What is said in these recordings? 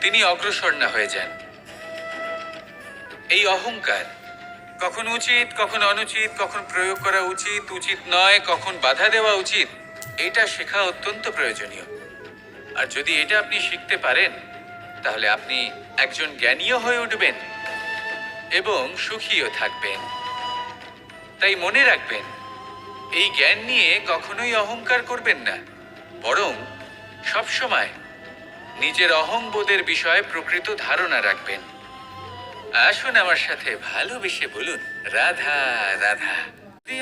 তিনি অগ্রসর না হয়ে যান। এই অহংকার কখন উচিত, কখন অনুচিত, কখন প্রয়োগ করা উচিত উচিত নয়, কখন বাধা দেওয়া উচিত, এটা শেখা অত্যন্ত প্রয়োজনীয়। আর যদি এটা আপনি শিখতে পারেন, তাহলে আপনি একজন জ্ঞানীয় হয়ে উঠবেন এবং সুখীও থাকবেন। তাই মনে রাখবেন, এই জ্ঞান নিয়ে কখনোই অহংকার করবেন না, বরং সবসময় নিজের অহংবোধের বিষয়ে প্রকৃত ধারণা রাখবেন। আসুন আমার সাথে ভালোবেসে বলুন, রাধা রাধা।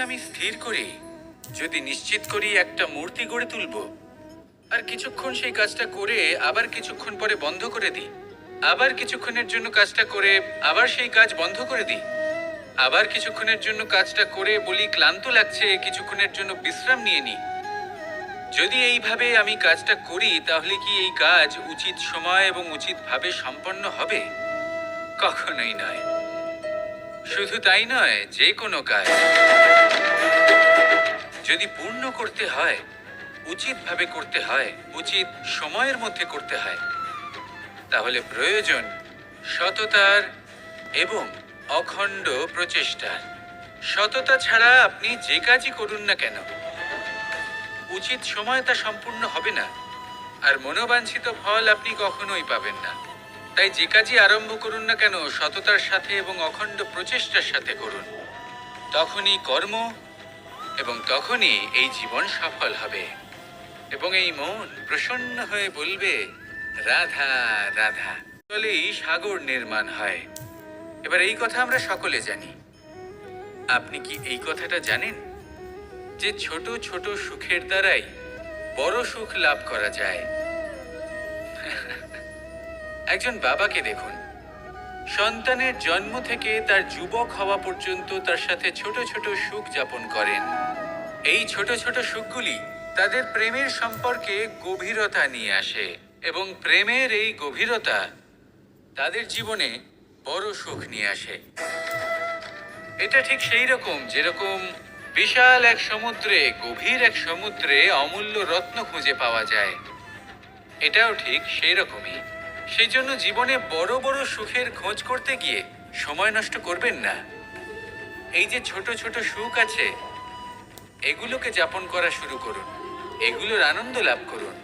আমি স্থির করি, যদি নিশ্চিত করি একটা মূর্তি গড়ে তুলব, আর কিছুক্ষণ সেই কাজটা করে আবার কিছুক্ষণ পরে বন্ধ করে দিই, আবার কিছুক্ষণের জন্য কাজটা করে আবার সেই কাজ বন্ধ করে দিই, আবার কিছুক্ষণের জন্য কাজটা করে বলি ক্লান্ত লাগছে, কিছুক্ষণের জন্য বিশ্রাম নিয়ে নিই যদি এইভাবে আমি কাজটা করি, তাহলে কি এই কাজ উচিত সময় এবং উচিতভাবে সম্পন্ন হবে? কখনোই নয়। শুধু তাই নয়, যে কোনো কাজ যদি পূর্ণ করতে হয়, উচিতভাবে করতে হয়, উচিত সময়ের মধ্যে করতে হয়, তাহলে প্রয়োজন সততার এবং অখণ্ড প্রচেষ্টার সততা ছাড়া আপনি যে কাজই করুন না কেন উচিত সময় তা সম্পূর্ণ হবে না। আর মনোবাঞ্ছিত ফল আপনি কখনোই পাবেন না। তাই যে কাজই আরম্ভ করুন না কেন, সততার সাথে এবং অখণ্ড প্রচেষ্টার সাথে করুন। তখনই কর্ম এবং তখনই এই জীবন সফল হবে। এবং এই মন প্রসন্ন হয়ে বলবে, রাধা রাধা। বলেই সাগর নির্মাণ হয়। এবার এই কথা আমরা সকলে জানি। আপনি কি এই কথাটা জানেন? যে ছোট ছোট সুখের দ্বারাই বড় সুখ লাভ করা যায়। একজন বাবাকে দেখুন। সন্তানের জন্ম থেকে তার যুবক হওয়া পর্যন্ত তার সাথে ছোট ছোট সুখ যাপন করেন। এই ছোট ছোট সুখগুলি তাদের প্রেমের সম্পর্কে গভীরতা নিয়ে আসে এবং প্রেমের এই গভীরতা তাদের জীবনে বড় সুখ নিয়ে আসে। এটা ঠিক সেই রকম যেরকম বিশাল এক সমুদ্রে, গভীর এক সমুদ্রে অমূল্য রত্ন খুঁজে পাওয়া যায়। এটাও ঠিক সেই রকমই সেই জন্য জীবনে বড় বড় সুখের খোঁজ করতে গিয়ে সময় নষ্ট করবেন না। এই যে ছোট ছোট সুখ আছে, এগুলোকে যাপন করা শুরু করুন। এগুলোর আনন্দ লাভ করুন।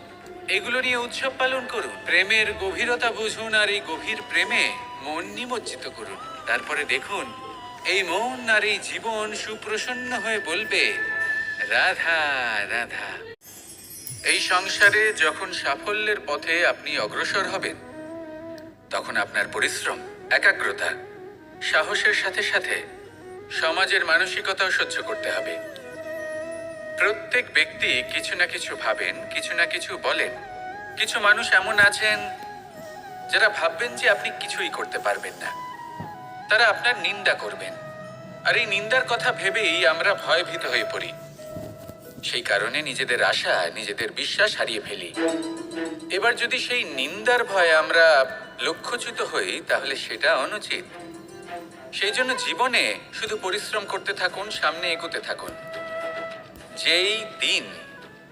এগুলো নিয়ে উৎসব পালন করুন। প্রেমের গভীরতা বুঝুন আর এই গভীর প্রেমে মন নিমজ্জিত করুন। তারপরে দেখুন এই মন আর এই জীবন সুপ্রসন্ন হয়ে বলবে, রাধা রাধা। এই সংসারে যখন সাফল্যের পথে আপনি অগ্রসর হবেন, তখন আপনার পরিশ্রম, একাগ্রতা, সাহসের সাথে সাথে সমাজের মানসিকতাও সহ্য করতে হবে। প্রত্যেক ব্যক্তি কিছু না কিছু ভাবেন, কিছু না কিছু বলেন। কিছু মানুষ এমন আছেন যারা ভাববেন যে আপনি কিছুই করতে পারবেন না। তারা আপনার নিন্দা করবেন। আর এই নিন্দার কথা ভেবেই আমরা ভয়ভীত হয়ে পড়ি। সেই কারণে নিজেদের আশা, নিজেদের বিশ্বাস হারিয়ে ফেলি। এবার যদি সেই নিন্দার ভয়ে আমরা লক্ষ্যচ্যুত হই, তাহলে সেটা অনুচিত। সেই জন্য জীবনে শুধু পরিশ্রম করতে থাকুন, সামনে এগোতে থাকুন। যেই দিন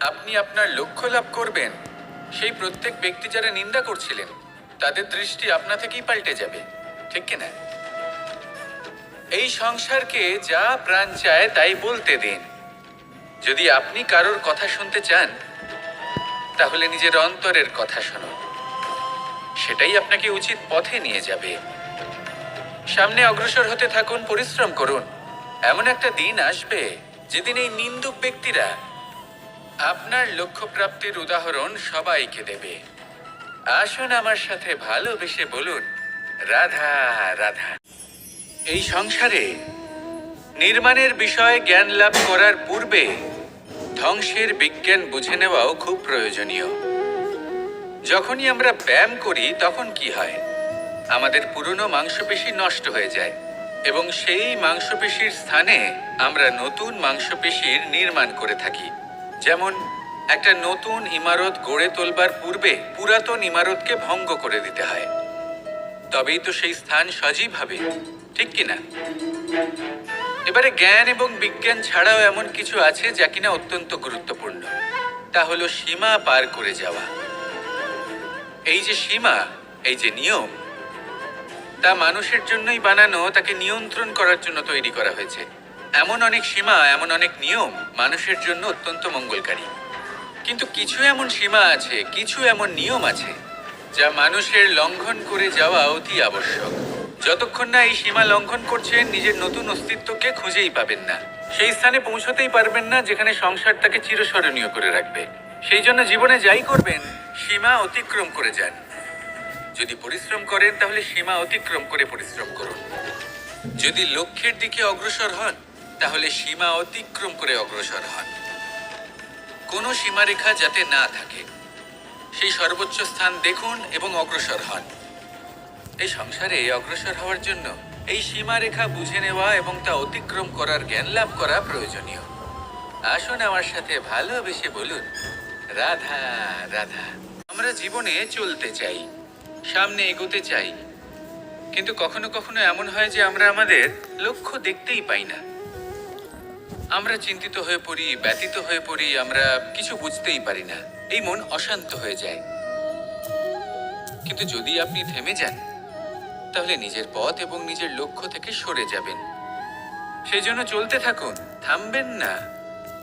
আপনি আপনার লক্ষ্য লাভ করবেন, সেই প্রত্যেক ব্যক্তি যারা নিন্দা করছিলেন, তাদের দৃষ্টি আপনা থেকেই পাল্টে যাবে। ঠিক কিনা? এই সংসারকে যা প্রাণ চায় তাই বলতে দিন। যদি আপনি কারোর কথা শুনতে চান, তাহলে নিজের অন্তরের কথা শুনুন। সেটাই আপনাকে উচিত পথে নিয়ে যাবে। সামনে অগ্রসর হতে থাকুন, পরিশ্রম করুন। এমন একটা দিন আসবে যেদিন এই নিন্দুক ব্যক্তিরা আপনার লক্ষ্য প্রাপ্তির উদাহরণ সবাইকে দেবে। আসুন আমার সাথে ভালোবেসে বলুন, রাধা রাধা। এই সংসারে নির্মাণের বিষয়ে জ্ঞান লাভ করার পূর্বে ধ্বংসের বিজ্ঞান বুঝে নেওয়াও খুব প্রয়োজনীয়। যখনই আমরা ব্যায়াম করি, তখন কি হয়? আমাদের পুরনো মাংসপেশি নষ্ট হয়ে যায় এবং সেই মাংসপেশির স্থানে আমরা নতুন মাংসপেশির নির্মাণ করে থাকি। যেমন, একটা নতুন ইমারত গড়ে তোলবার পূর্বে পুরাতন ইমারতকে ভঙ্গ করে দিতে হয়। তবেই তো সেই স্থান সজীব হবে, ঠিক কিনা? এবারে জ্ঞান এবং বিজ্ঞান ছাড়াও এমন কিছু আছে যা কিনা অত্যন্ত গুরুত্বপূর্ণ। তা হলো সীমা পার করে যাওয়া। এই যে সীমা, এই যে নিয়ম, তা মানুষের জন্যই বানানো, তাকে নিয়ন্ত্রণ করার জন্য তৈরি করা হয়েছে। এমন অনেক সীমা, এমন অনেক নিয়ম মানুষের জন্য অত্যন্ত মঙ্গলকারী। কিন্তু কিছু এমন সীমা আছে, কিছু এমন নিয়ম আছে যা মানুষের লঙ্ঘন করে যাওয়া অতি আবশ্যক। যতক্ষণ না এই সীমা লঙ্ঘন করছেন নিজের নতুন অস্তিত্বকে খুঁজেই পাবেন না। সেই স্থানে পৌঁছতেই পারবেন না যেখানে সংসার তাকে চিরস্মরণীয় করে রাখবে। সেই জন্য জীবনে যাই করবেন, সীমা অতিক্রম করে যান। যদি পরিশ্রম করেন, তাহলে সীমা অতিক্রম করে পরিশ্রম করুন। যদি লক্ষ্যের দিকে অগ্রসর হন, তাহলে সীমা অতিক্রম করে অগ্রসর হন। কোনো সীমারেখা যাতে না থাকে। সেই সর্বোচ্চ স্থান দেখুন এবং অগ্রসর হন। এই সংসারে অগ্রসর হওয়ার জন্য এই সীমারেখা বুঝে নেওয়া এবং তা অতিক্রম করার জ্ঞান লাভ করা প্রয়োজনীয়। আসুন আমার সাথে ভালোবেসে বলুন, রাধা রাধা, আমরা জীবনে চলতে চাই, সামনে এগোতে চাই। কিন্তু কখনো কখনো এমন হয় যে আমরা আমাদের লক্ষ্য দেখতেই পাই না। আমরা চিন্তিত হয়ে পড়ি ব্যতীত হয়ে পড়ি, আমরা কিছু বুঝতেই পারি না। এই মন অশান্ত হয়ে যায়। কিন্তু যদি আপনি থেমে যান, তাহলে নিজের পথ এবং নিজের লক্ষ্য থেকে সরে যাবেন। সেই জন্য চলতে থাকুন, থামবেন না।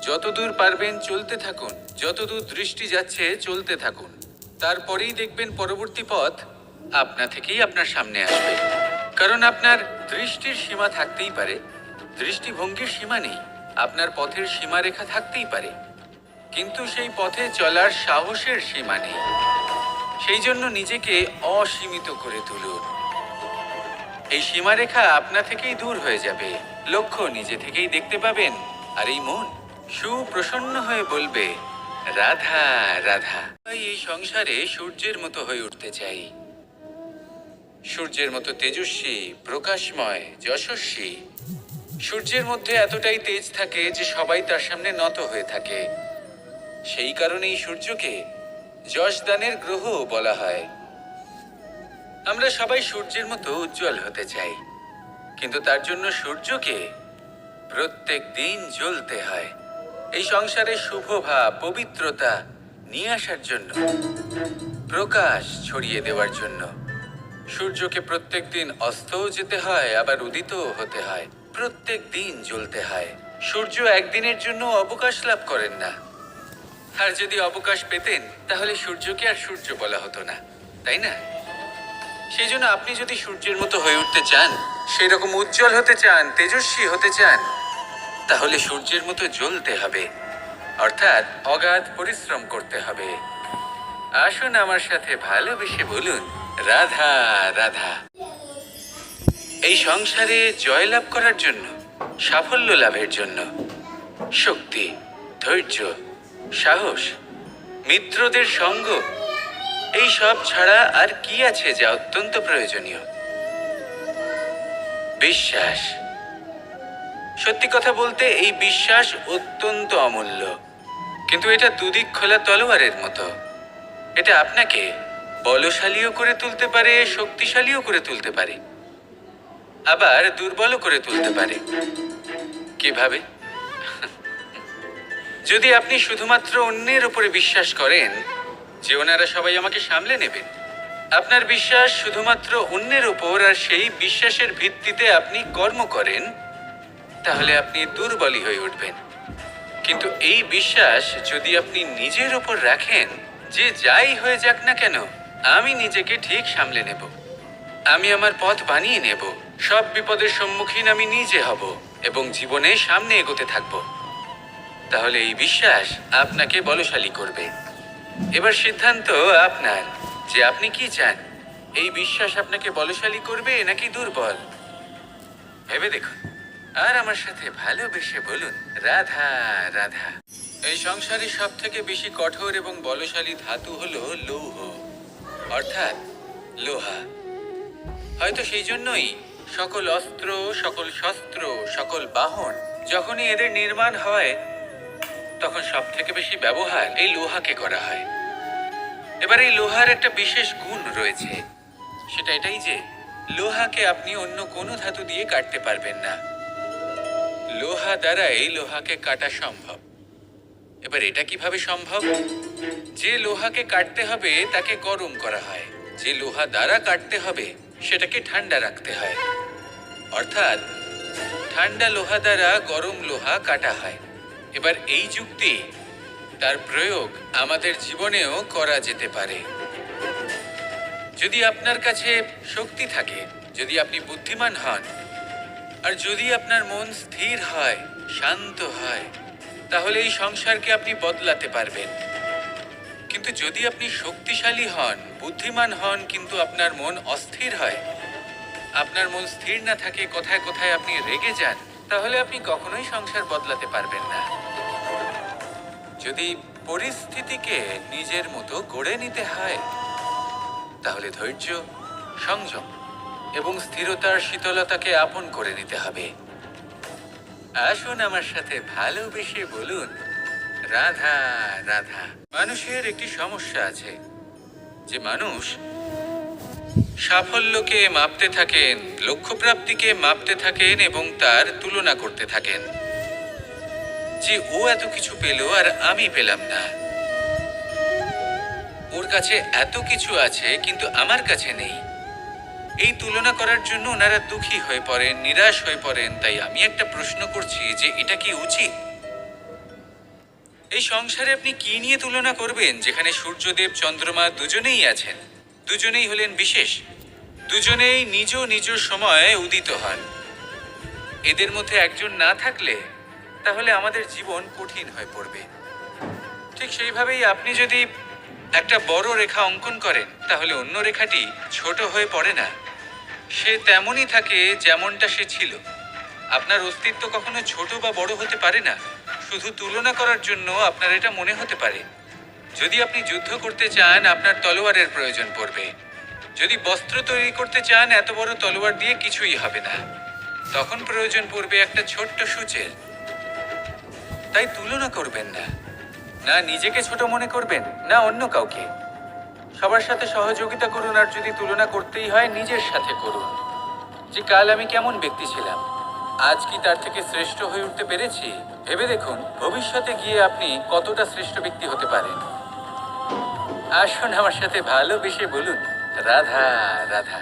যতদূর পারবেন চলতে থাকুন, যতদূর দৃষ্টি যাচ্ছে চলতে থাকুন। তারপরেই দেখবেন পরবর্তী পথ আপনা থেকেই আপনার সামনে আসবে। কারণ আপনার দৃষ্টির সীমা থাকতেই পারে, দৃষ্টিভঙ্গির সীমা নেই। আপনার পথের সীমারেখা থাকতেই পারে। কিন্তু সেই পথে চলার সাহসের সীমা নেই। সেই জন্য নিজেকে অসীমিত করে তুলুন। এই সীমারেখা আপনা থেকেই দূর হয়ে যাবে। লক্ষ্য নিজে থেকেই দেখতে পাবেন। আর এই মন সুপ্রসন্ন হয়ে বলবে, রাধা রাধা। এই সংসারে সূর্যের মতো হয়ে উঠতে চাই। সূর্যের মতো তেজস্বী, প্রকাশময়, যশস্বী। সূর্যের মধ্যে এতটাই তেজ থাকে যে সবাই তার সামনে নত হয়ে থাকে। সেই কারণেই সূর্যকে যশদানের গ্রহ বলা হয়। আমরা সবাই সূর্যের মতো উজ্জ্বল হতে চাই, কিন্তু তার জন্য সূর্যকে প্রত্যেক দিন জ্বলতে হয়। এই সংসারে শুভ ভাব, পবিত্রতা নিয়ে আসার জন্য, প্রকাশ ছড়িয়ে দেওয়ার জন্য সূর্যকে প্রত্যেক দিন অস্তও যেতে হয়, আবার উদিতও হতে হয়। প্রত্যেক দিন জ্বলতে হয়। সূর্য একদিনের জন্য অবকাশ লাভ করেন না। আর যদি অবকাশ পেতেন, তাহলে সূর্যকে আর সূর্য বলা হতো না, তাই না? সেই জন্য আপনি যদি সূর্যের মতো হয়ে উঠতে চান সেই রকম উজ্জ্বল হতে চান, তেজস্বী হতে চান, তাহলে সূর্যের মতো জ্বলতে হবে। অর্থাৎ অগাধ পরিশ্রম করতে হবে। আসুন আমার সাথে ভালোবেসে বলুন, রাধা রাধা। এই সংসারে জয়লাভ করার জন্য, সাফল্য লাভের জন্য। শক্তি, ধৈর্য, সাহস, মিত্রদের সঙ্গ, এই সব ছাড়া আর কি আছে যা অত্যন্ত প্রয়োজনীয়? বিশ্বাস। সত্যি কথা বলতে, এই বিশ্বাস অত্যন্ত অমূল্য। কিন্তু এটা দুদিক খোলা তলোয়ারের মতো। এটা আপনাকে বলশালীও করে তুলতে পারে, শক্তিশালীও করে তুলতে পারে। আবার দুর্বল করে তুলতে পারে। কীভাবে? যদি আপনি শুধুমাত্র অন্যের উপরে বিশ্বাস করেন যে ওনারা সবাই আমাকে সামলে নেবেন, আপনার বিশ্বাস শুধুমাত্র অন্যের উপর আর সেই বিশ্বাসের ভিত্তিতে আপনি কর্ম করেন, তাহলে আপনি দুর্বলই হয়ে উঠবেন। কিন্তু এই বিশ্বাস যদি আপনি নিজের উপর রাখেন, যে যাই হয়ে যাক না কেন, আমি নিজেকে ঠিক সামলে নেব। আমি আমার পথ বানিয়ে নেব। সব বিপদের সম্মুখীন আমি নিজে হব এবং জীবনে সামনে এগোতে থাকব। তাহলে এই বিশ্বাস আপনাকে বলশালী করবে। এবার সিদ্ধান্ত আপনার, যে আপনি কি চান? এই বিশ্বাস আপনাকে বলশালী করবে নাকি দুর্বল? ভেবে দেখুন। আর আমার সাথে ভালোবেসে বলুন, রাধা রাধা। এই সংসারে সব থেকে বেশি কঠোর এবং বলশালী ধাতু হলো লৌহ, অর্থাৎ লোহা। হয়তো সেই জন্যই সকল অস্ত্র, সকল শস্ত্র, সকল বাহন যখনই এদের নির্মাণ হয়, তখন সব থেকে বেশি ব্যবহার এই লোহাকে করা হয়। এবার এই লোহার একটা বিশেষ গুণ রয়েছে। সেটা এটাই যে, লোহাকে আপনি অন্য কোনো ধাতু দিয়ে কাটতে পারবেন না। লোহা দ্বারা এই লোহাকে কাটা সম্ভব। এবার এটা কীভাবে সম্ভব? যে লোহাকে কাটতে হবে, তাকে গরম করা হয়। যে লোহা দ্বারা কাটতে হবে সেটাকে ঠান্ডা রাখতে হয়। অর্থাৎ, ঠান্ডা লোহা দ্বারা গরম লোহা কাটা হয়। এবার এই যুক্তি তার প্রয়োগ আমাদের জীবনেও করা যেতে পারে। যদি আপনার কাছে শক্তি থাকে, যদি আপনি বুদ্ধিমান হন, আর যদি আপনার মন স্থির হয়, শান্ত হয়, তাহলে এই সংসারকে আপনি বদলাতে পারবেন। কিন্তু যদি আপনি শক্তিশালী হন, বুদ্ধিমান হন, কিন্তু আপনার মন অস্থির হয়, আপনার মন স্থির না থাকে, কোথায় কোথায় আপনি রেগে যান, তাহলে আপনি কখনোই সংসার বদলাতে পারবেন না। যদি পরিস্থিতিকে নিজের মতো গড়ে নিতে হয়, তাহলে ধৈর্য, সংযম এবং স্থিরতার শীতলতাকে আপন করে নিতে হবে। আসুন আমার সাথে ভালোবেসে বলুন রাধা রাধা। মানুষের একটি সমস্যা আছে, যে মানুষ সাফল্যকে মাপতে থাকেন, লক্ষ্যপ্রাপ্তিকে মাপতে থাকেন এবং তার তুলনা করতে থাকেন। যে ও এত কিছু পেল আর আমি পেলাম না। ওর কাছে এত কিছু আছে, কিন্তু আমার কাছে নেই। এই তুলনা করার জন্য ওনারা দুঃখী হয়ে পড়েন, নিরাশ হয়ে পড়েন। তাই আমি একটা প্রশ্ন করছি যে এটা কি উচিত? এই সংসারে আপনি কি নিয়ে তুলনা করবেন? যেখানে সূর্যদেব, চন্দ্রমা দুজনেই আছেন। দুজনেই হলেন বিশেষ। দুজনেই নিজ নিজ সময়ে উদিত হন। এদের মধ্যে একজন না থাকলে তাহলে আমাদের জীবন কঠিন হয়ে পড়বে। ঠিক সেইভাবেই আপনি যদি একটা বড় রেখা অঙ্কন করেন, তাহলে অন্য রেখাটি ছোট হয়ে পড়ে না। সে তেমনই থাকে যেমনটা সে ছিল। আপনার অস্তিত্ব কখনো ছোট বা বড় হতে পারে না। শুধু তুলনা করার জন্য আপনার এটা মনে হতে পারে। যদি আপনি যুদ্ধ করতে চান, আপনার তলোয়ারের প্রয়োজন পড়বে। যদি বস্ত্র তৈরি করতে চান, এত বড় তলোয়ার দিয়ে কিছুই হবে না। তখন প্রয়োজন পড়বে একটা ছোট্ট সূচের। তাই তুলনা করবেন না। না নিজেকে ছোট মনে করবেন, না অন্য কাউকে। সবার সাথে সহযোগিতা করুন আর যদি তুলনা করতেই হয়, নিজের সাথে করুন। যে কাল আমি কেমন ব্যক্তি ছিলাম, আজ কি তার থেকে শ্রেষ্ঠ হয়ে উঠতে পেরেছি? ভেবে দেখুন, ভবিষ্যতে গিয়ে আপনি কতটা শ্রেষ্ঠ ব্যক্তি হতে পারেন। আসুন আমার সাথে ভালোবেসে বলুন, রাধা রাধা।